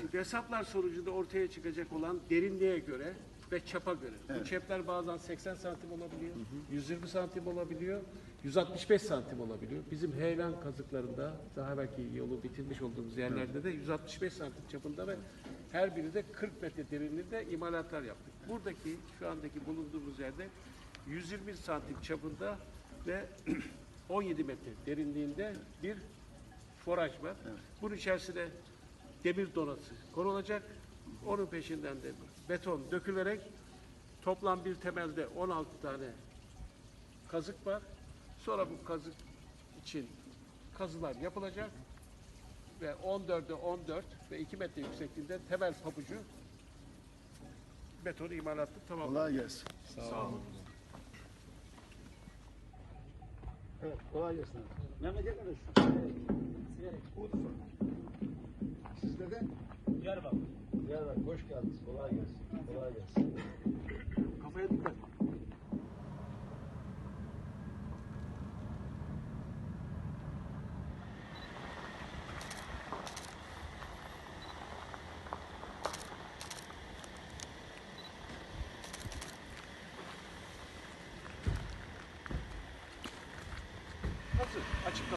Şimdi hesaplar sonucunda ortaya çıkacak olan derinliğe göre ve çapa göre. Bu çepler bazen 80 santim olabiliyor, 120 santim olabiliyor, 165 santim olabiliyor. Bizim heyelan kazıklarında daha belki yolu bitirmiş olduğumuz yerlerde de 165 santim çapında ve her biri de 40 metre derinliğinde imalatlar yaptık. Buradaki şu andaki bulunduğumuz yerde 120 santim çapında ve 17 metre derinliğinde bir foraj var. Bunun içerisine demir donası konulacak. Onun peşinden de beton dökülerek toplam bir temelde 16 tane kazık var. Sonra bu kazık için kazılar yapılacak ve 14'e 14 ve 2 metre yüksekliğinde temel pabucu beton imalatı tamam. Kolay gelsin. Evet, kolay gelsin. Memleket neresi? O da var. Sizlerden? Diyarbakır. Diyarbakır. Hoş geldiniz. Kolay gelsin. Kolay gelsin. Kafaya dikkat. Açık